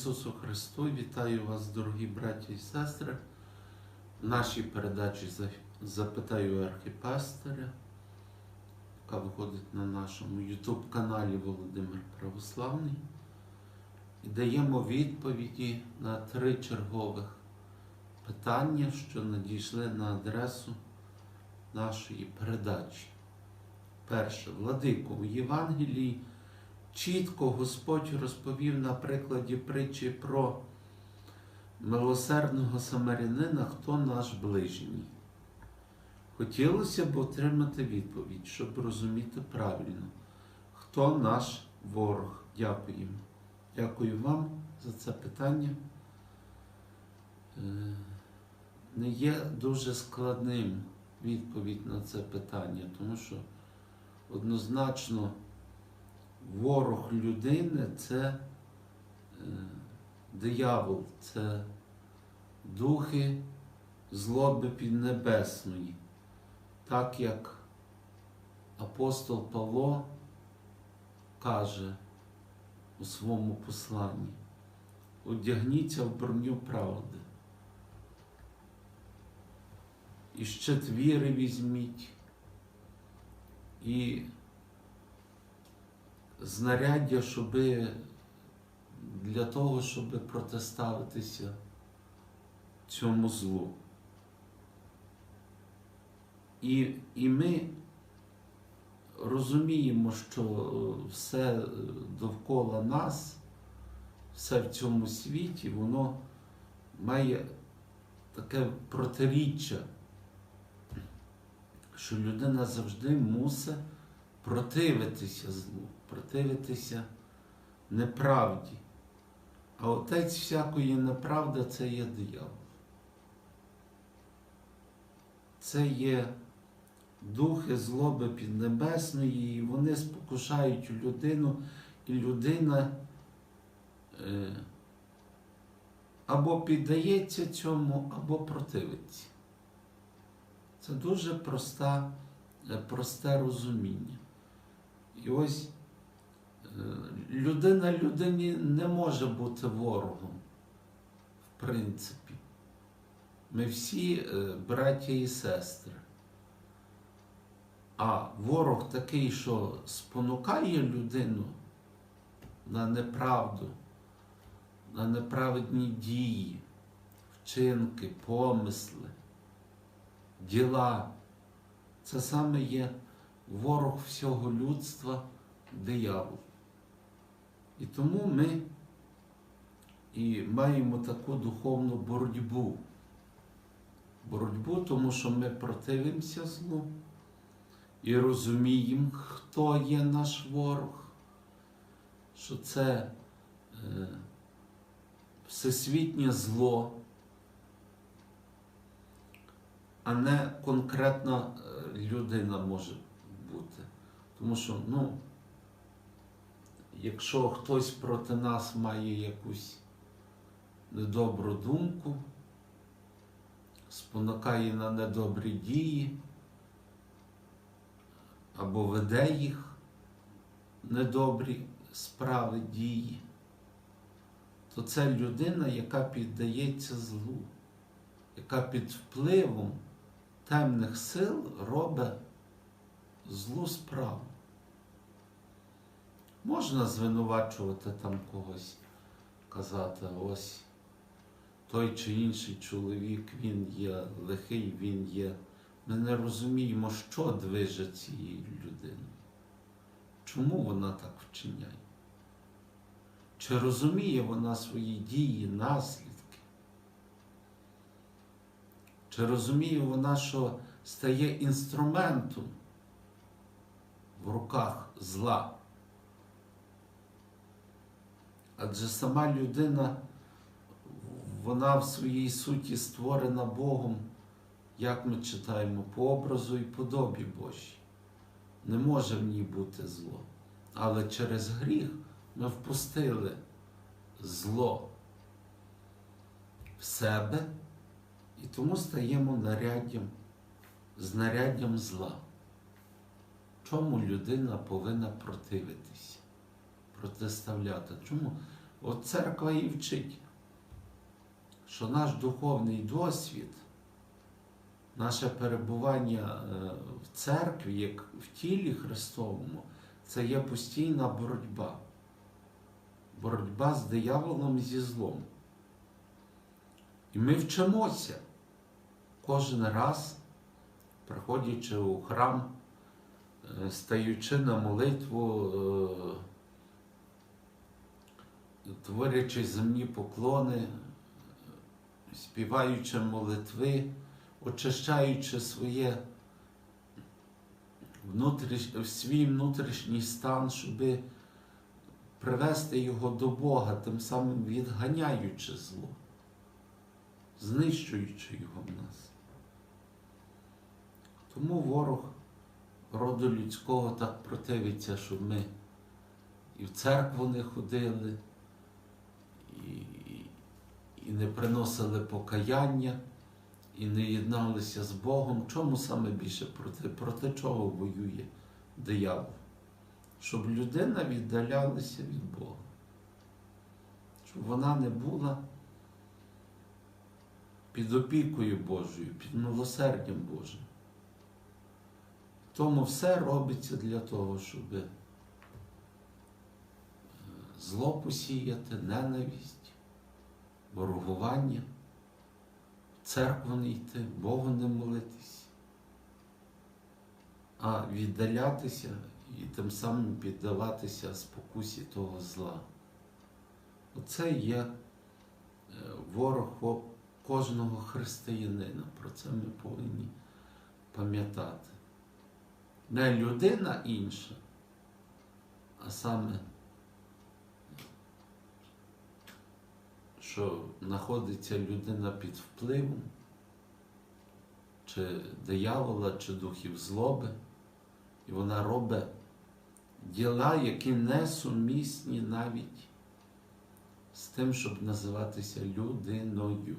Ісусу Христу! Вітаю вас, дорогі браті і сестри. В нашій передачі запитаю архіпастиря, яка виходить на нашому YouTube-каналі Володимир Православний. І даємо відповіді на три чергових питання, що надійшли на адресу нашої передачі. Перше, Владико, у Євангелії чітко Господь розповів на прикладі притчі про милосердного самарянина, хто наш ближній. Хотілося б отримати відповідь, щоб розуміти правильно, хто наш ворог. Дякуємо. Dякую вам за це питання. Е, Не є дуже складним відповідь на це питання, тому що однозначно ворог людини це е, диявол, це духи злоби піднебесної. Так як апостол Павло каже у своєму посланні, одягніться в броню правди. І щит віри візьміть, і знаряддя, щоб для того, щоб протиставитися цьому злу. І, і ми розуміємо, що все довкола нас, все в цьому світі, воно має таке протиріччя, що людина завжди мусить противитися злу, противитися неправді. А отець всякої неправди це є диявол. Це є духи злоби піднебесної, і вони спокушають людину, і людина е, або піддається цьому, або противиться. Це дуже проста, е, просте розуміння. І ось людина людині не може бути ворогом, в принципі. Ми всі е, браття і сестри. А ворог такий, що спонукає людину на неправду, на неправедні дії, вчинки, помисли, діла. Це саме є ворог всього людства, диявол. І тому ми і маємо таку духовну боротьбу. Боротьбу, тому що ми противимося злу і розуміємо, хто є наш ворог, що це е, всесвітнє зло, а не конкретна е, людина може бути. Тому що, ну, якщо хтось проти нас має якусь недобру думку, спонукає на недобрі дії, або веде їх недобрі справи дії, то це людина, яка піддається злу, яка під впливом темних сил робить злу справу. Можна звинувачувати там когось, казати, ось той чи інший чоловік, він є лихий, він є. Ми не розуміємо, що движе цією людиною. Чому вона так вчиняє? Чи розуміє вона свої дії, наслідки? Чи розуміє вона, що стає інструментом в руках зла? Адже сама людина, вона в своїй суті створена Богом, як ми читаємо, по образу і подобі Божій. Не може в ній бути зло. Але через гріх ми впустили зло в себе і тому стаємо наряддям, знаряддям зла. Чому людина повинна противитися, протиставляти? Чому От церква і вчить, що наш духовний досвід, наше перебування е, в церкві, як в тілі Христовому, це є постійна боротьба. Боротьба з дияволом і зі злом. І ми вчимося кожен раз, приходячи у храм, е, стаючи на молитву, е, творячи земні поклони, співаючи молитви, очищаючи своє внутріш... свій внутрішній стан, щоби привести його до Бога, тим самим відганяючи зло, знищуючи його в нас. Тому ворог роду людського так противиться, щоб ми і в церкву не ходили, і, не приносили покаяння, і не єдналися з Богом. Чому саме більше проти, проти чого воює диявол? щоб людина віддалялася від Бога, щоб вона не була під опікою Божою, під милосердям Божим. Тому все робиться для того, щоб зло посіяти, ненависть, ворогування, в церкву не йти, Богу не молитись, а віддалятися і тим самим піддаватися спокусі того зла. Оце є е, ворог кожного християнина. Про це ми повинні пам'ятати. Не людина інша, а саме, що знаходиться людина під впливом, чи диявола, чи духів злоби, і вона робить діла, які не сумісні навіть з тим, щоб називатися людиною.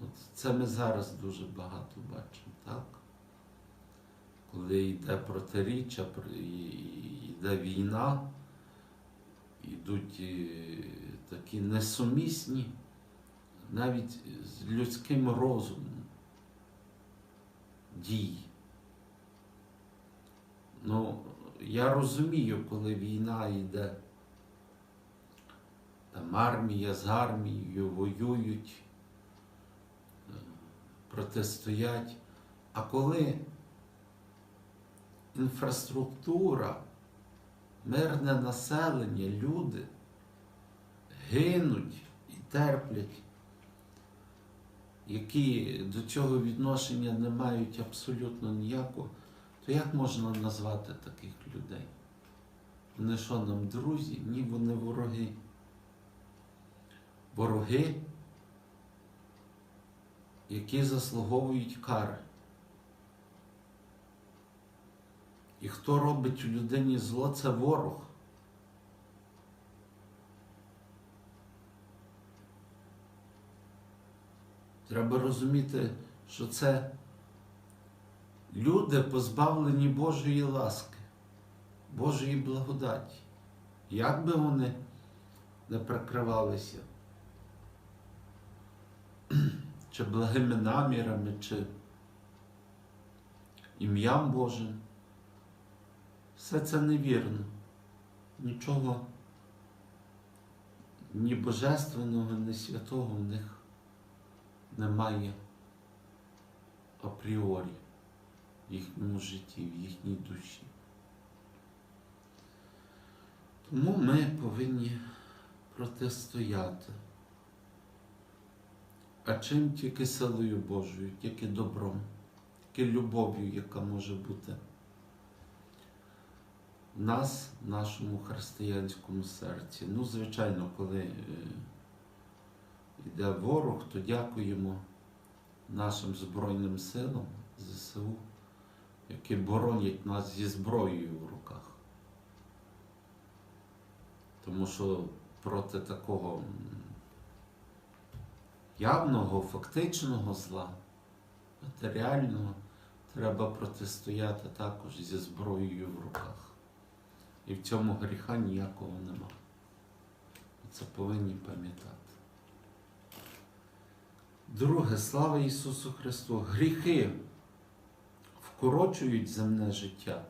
От Це ми зараз дуже багато бачимо, так? Коли йде протиріччя, йде війна, йдуть такі несумісні навіть з людським розумом дії. Ну, я розумію, коли війна йде, там армія з армією воюють, протистоять. А коли інфраструктура, мирне населення, люди гинуть і терплять, які до цього відношення не мають абсолютно ніякого то як можна назвати таких людей? Вони що нам друзі? Ні, вони вороги. Вороги, які заслуговують кари. І хто робить у людині зло, це ворог. Треба розуміти, що це люди позбавлені Божої ласки, Божої благодаті. Як би вони не прикривалися, чи благими намірами, чи ім'ям Божим, все це невірно. Нічого ні божественного, ні святого в них немає апріорі в їхньому житті, в їхній душі. Тому ми повинні протистояти. А чим тільки силою Божою, тільки добром, тільки любов'ю, яка може бути в нас, в нашому християнському серці. Ну, звичайно, коли е, йде ворог, то дякуємо нашим Збройним силам ЗСУ які боронять нас зі зброєю в руках. Тому що проти такого явного, фактичного зла, матеріального, треба протистояти також зі зброєю в руках. І в цьому гріха ніякого нема. Це повинні пам'ятати. Друге, слава Ісусу Христу. Гріхи вкорочують земне життя.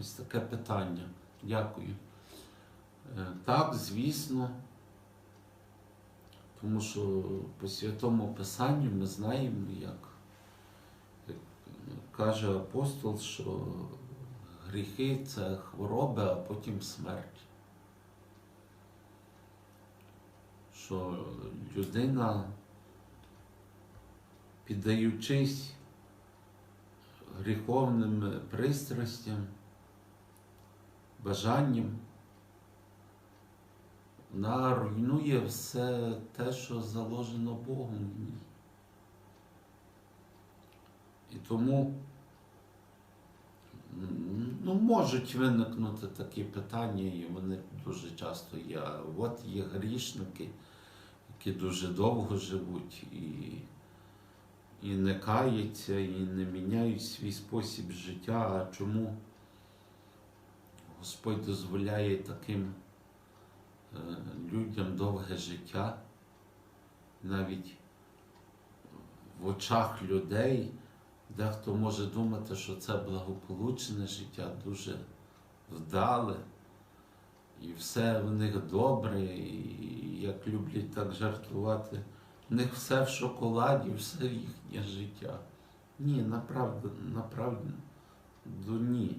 Ось таке питання. Дякую. Е, Так, звісно. Тому що по святому Писанню ми знаємо, як каже апостол, що гріхи це хвороби, а потім смерть. Що людина, піддаючись гріховним пристрастям, бажанням, вона руйнує все те, що заложено Богом в ній. І тому ну, можуть виникнути такі питання, і вони дуже часто є. От є грішники, які дуже довго живуть і, і не каються, і не міняють свій спосіб життя. А чому Господь дозволяє таким е, людям довге життя, навіть в очах людей. Дехто може думати, що це благополучне життя, дуже вдале, і все в них добре, і як люблять так жартувати, в них все в шоколаді, все їхнє життя. Ні, направду, направду ні.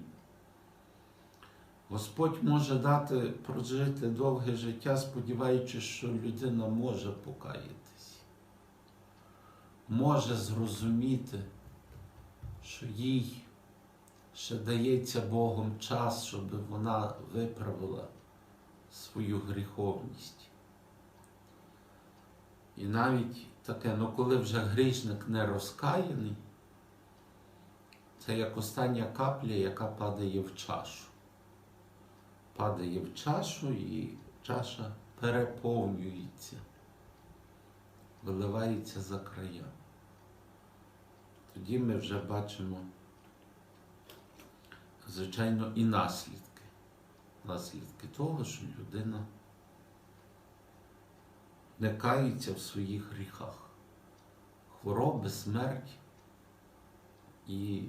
Господь може дати прожити довге життя, сподіваючись, що людина може покаятись, може зрозуміти що їй ще дається Богом час, щоб вона виправила свою гріховність. І навіть таке, ну коли вже грішник не розкаяний, це як остання капля, яка падає в чашу. Падає в чашу і чаша переповнюється, виливається за края тоді ми вже бачимо, звичайно, і наслідки. Наслідки того, що людина не кається в своїх гріхах. Хвороби, смерть. І...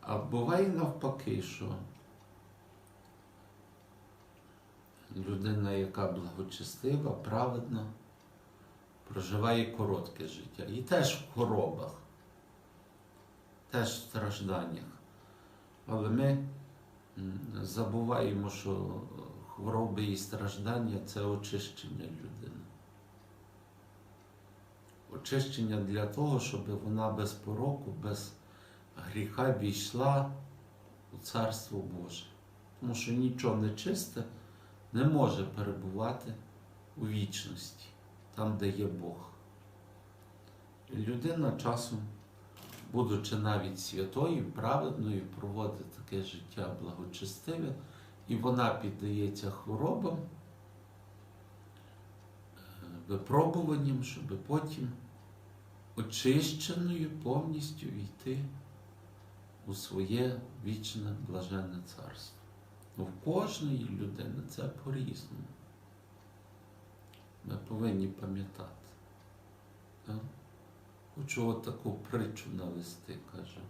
А буває навпаки, що людина, яка благочестива, праведна, проживає коротке життя. І теж в хворобах, теж в стражданнях. Але ми забуваємо, що хвороби і страждання це очищення людини. Очищення для того, щоб вона без пороку, без гріха війшла у Царство Боже. Тому що нічого нечисте не може перебувати у вічності там, де є Бог. І людина часом, будучи навіть святою, праведною, проводить таке життя благочестиве, і вона піддається хворобам, е, випробуванням, щоб потім очищеною повністю війти у своє вічне блаженне царство. Ну, в кожної людини це по-різному. Ми повинні пам'ятати. Хочу таку притчу навести, каже,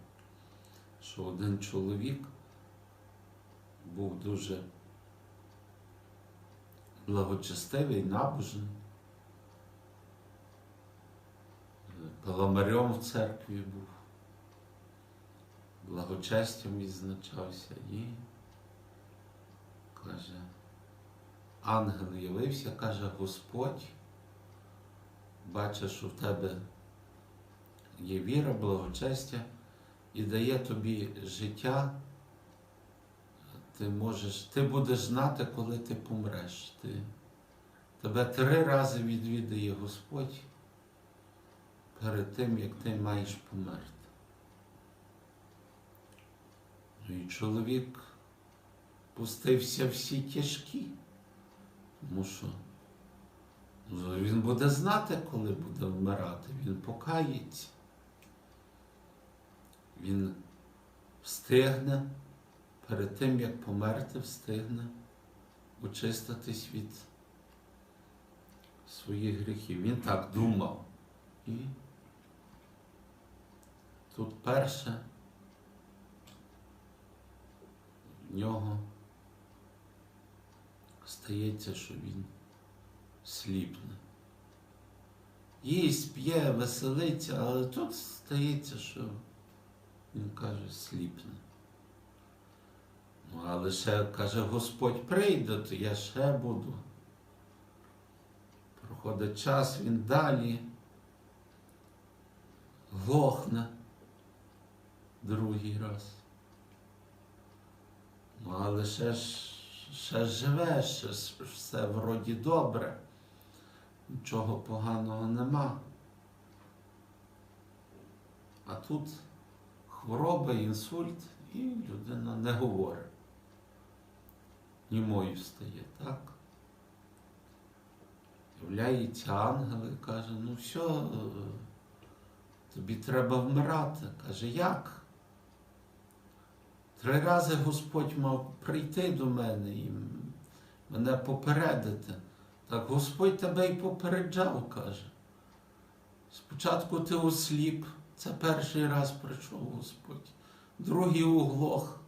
що один чоловік був дуже благочестивий, набожний, паламарем в церкві був, благочестям відзначався і каже, ангел явився, каже, Господь, бачить, що в тебе є віра, благочестя і дає тобі життя. Ти можеш, ти будеш знати, коли ти помреш. Ти, тебе три рази відвідає Господь перед тим, як ти маєш померти. Ну і чоловік пустився всі тяжкі. Тому що ну, він буде знати, коли буде вмирати, він покається. Він встигне, перед тим, як померти, встигне очиститись від своїх гріхів. Він так думав. І тут перше в нього стається, що він сліпне. Їсть, п'є, веселиться, але тут стається, що він каже, сліпне. Ну, але ще каже, Господь прийде, то я ще буду. Проходить час, він далі глохне другий раз. Ну, але ще ще живе, ще все вроді добре, нічого поганого нема. А тут хвороба, інсульт, і людина не говорить. Німою стає, так? Являється ангел і каже, ну все, тобі треба вмирати. Каже, як? Три рази Господь мав прийти до мене і мене попередити. Так Господь тебе й попереджав, каже. Спочатку ти осліп, це перший раз прийшов Господь, другий углох,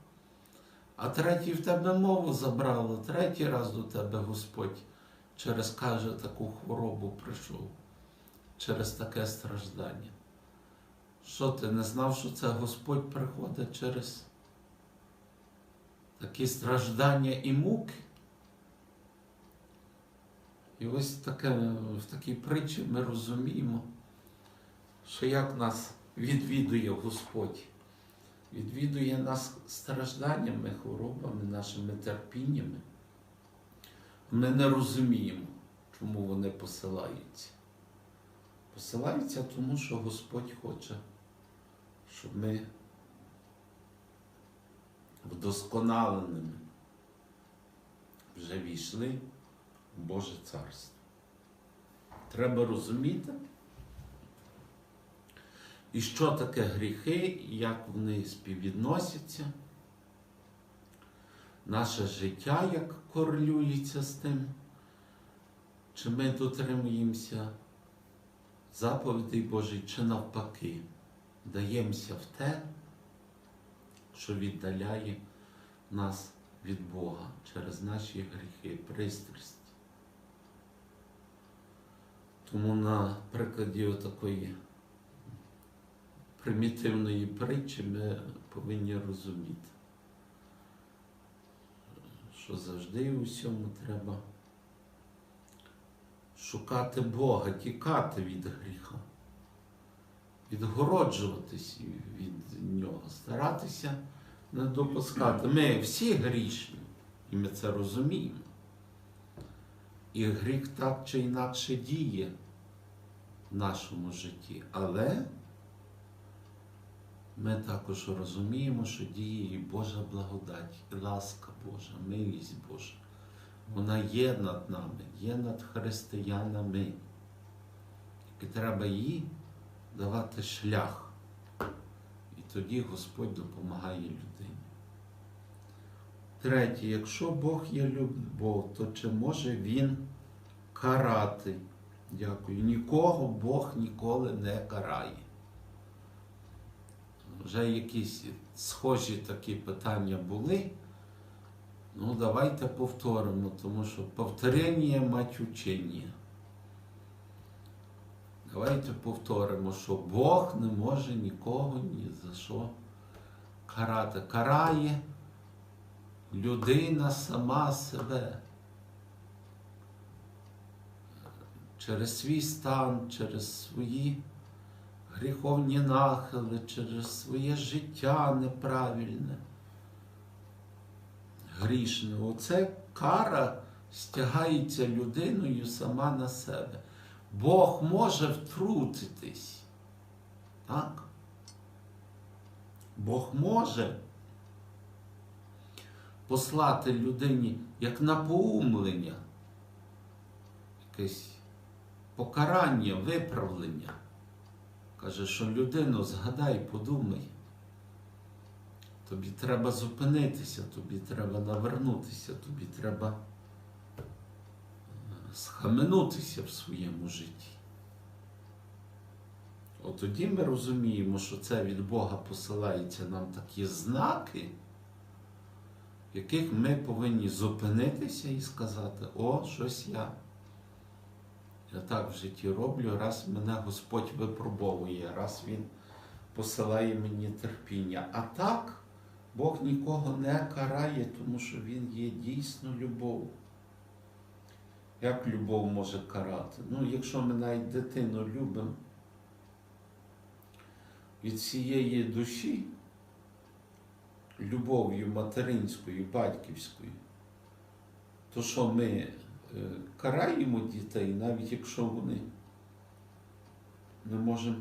а третій в тебе мову забрало, третій раз до тебе Господь через каже таку хворобу прийшов, через таке страждання. Що ти не знав, що це Господь приходить через такі страждання і муки? І ось таке, в такій притчі ми розуміємо, що як нас відвідує Господь, відвідує нас стражданнями, хворобами, нашими терпіннями. Ми не розуміємо, чому вони посилаються. Посилаються тому, що Господь хоче, щоб ми вдосконаленими вже війшли в Боже Царство. Треба розуміти, і що таке гріхи, як вони співвідносяться, наше життя як корелюється з тим, чи ми дотримуємося заповідей Божих, чи навпаки, даємося в те, що віддаляє нас від Бога через наші гріхи, пристрасті. Тому на прикладі такої примітивної притчі ми повинні розуміти, що завжди і усьому треба шукати Бога, тікати від гріха, відгороджуватись від нього, старатися не допускати. Ми всі грішні, і ми це розуміємо. І гріх так чи інакше діє в нашому житті. Але ми також розуміємо, що діє і Божа благодать, і ласка Божа, милість Божа. Вона є над нами, є над християнами. І треба їй давати шлях. І тоді Господь допомагає людині. Третє, якщо Бог є любов, то чи може Він карати? Дякую. Нікого Бог ніколи не карає. Вже якісь схожі такі питання були. Ну, давайте повторимо, тому що повторення мать учення. Давайте повторимо, що Бог не може нікого ні за що карати. Карає людина сама себе. Через свій стан, через свої гріховні нахили, через своє життя неправильне, грішне. Оце кара стягається людиною сама на себе. Бог може втрутитись. Так? Бог може послати людині як напоумлення, якесь покарання, виправлення. Каже, що людину згадай, подумай. Тобі треба зупинитися, тобі треба навернутися, тобі треба схаменутися в своєму житті. От тоді ми розуміємо, що це від Бога посилаються нам такі знаки, в яких ми повинні зупинитися і сказати, о, щось я. Я так в житті роблю, раз мене Господь випробовує, раз Він посилає мені терпіння. А так Бог нікого не карає, тому що Він є дійсно любов. Як любов може карати? Ну, якщо ми навіть дитину любимо від всієї душі, любов'ю материнською, батьківською, то що ми караємо дітей, навіть якщо вони не можемо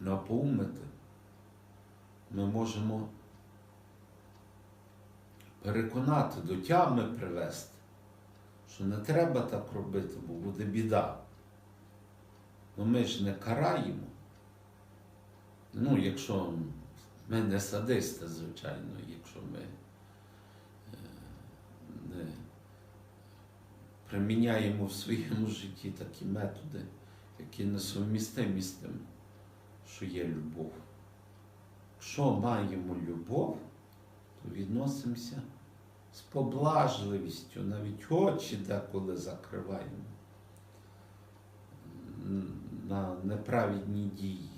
напоумити, ми можемо переконати, до тями привести, що не треба так робити, бо буде біда. Ну ми ж не караємо. Ну, якщо ми не садисти, звичайно, якщо ми е, не приміняємо в своєму житті такі методи, які несумістимі з тим, що є любов. Якщо маємо любов, то відносимося з поблажливістю, навіть очі деколи закриваємо на неправедні дії.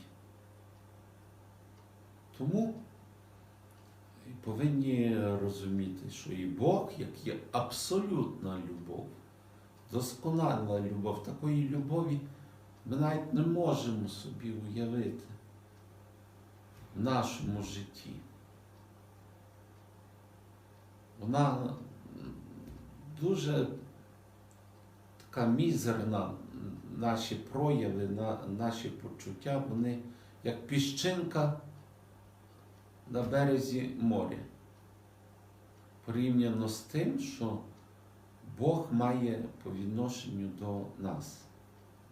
Тому повинні розуміти, що і Бог, як є абсолютна любов, досконала любов, такої любові ми навіть не можемо собі уявити в нашому житті. Вона дуже така мізерна, наші прояви, на- наші почуття, вони як піщинка на березі моря. Порівняно з тим, що Бог має по відношенню до нас,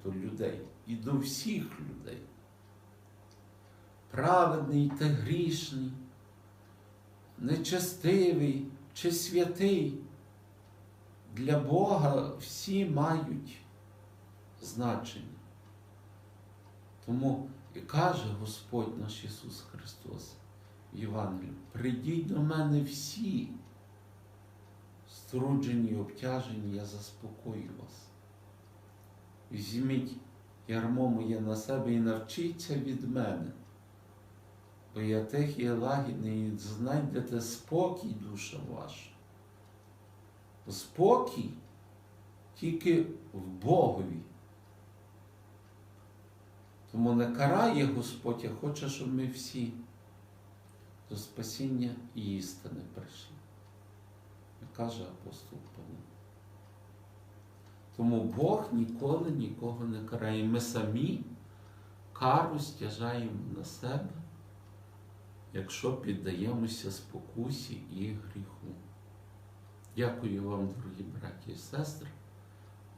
до людей і до всіх людей. Праведний та грішний, нечестивий чи святий. Для Бога всі мають значення. Тому і каже Господь наш Ісус Христос в Євангелії, прийдіть до мене всі, струджені обтяжені, я заспокою вас. Візьміть ярмо моє на себе і навчіться від мене, бо я тихий і лагідний, і знайдете спокій, душа ваша. Спокій тільки в Богові. Тому не карає Господь, а хоче, щоб ми всі до спасіння і істини прийшли. Як каже апостол Павло. Тому Бог ніколи нікого не карає. Ми самі кару стяжаємо на себе, якщо піддаємося спокусі і гріху. Дякую вам, дорогі браті і сестри,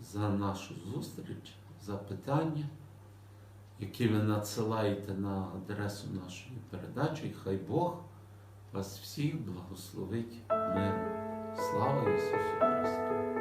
за нашу зустріч, за питання, які ви надсилаєте на адресу нашої передачі. І хай Бог вас всіх благословить миром. Слава Ісусу Христу!